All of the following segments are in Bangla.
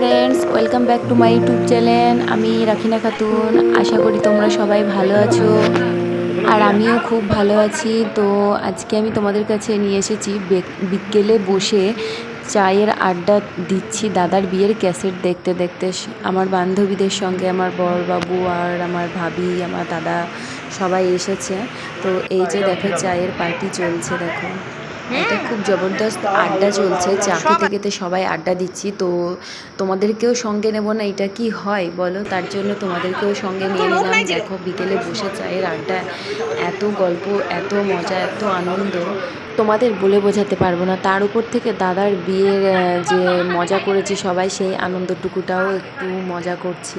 Friends welcome back to my YouTube channel আমি রাখিনা খাতুন, আশা করি তোমরা সবাই ভালো আছো। আর আমিও খুব ভালো আছি। তো আজকে আমি তোমাদের কাছে নিয়ে এসেছি বিকেলে বসে চায়ের আড্ডা দিচ্ছি দাদার বিয়ের ক্যাসেট দেখতে দেখতে। আমার বান্ধবীদের সঙ্গে আমার বড়বাবু আর আমার ভাবি, আমার দাদা সবাই এসেছে। তো এই যে দেখো, চায়ের পার্টি চলছে, দেখো। এটা খুব জবরদস্ত আড্ডা চলছে। চা থেকে তো সবাই আড্ডা দিচ্ছি। তো তোমাদেরকেও সঙ্গে নেব না এটা কি হয় বলো? তার জন্য তোমাদেরকেও সঙ্গে নিয়ে নিলাম। দেখো বিকেলে বসে চায়ের আড্ডা এত গল্প এত মজা এত আনন্দ। তোমাদের বলে বোঝাতে পারব না। তার উপর থেকে দাদার বিয়ের যে মজা করেছি সবাই সেই আনন্দটুকুটাও একটু মজা করছি।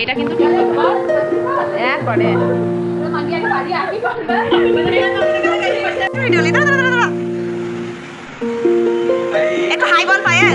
এটা কিন্তু একবারে একটু হাই বল পায়ের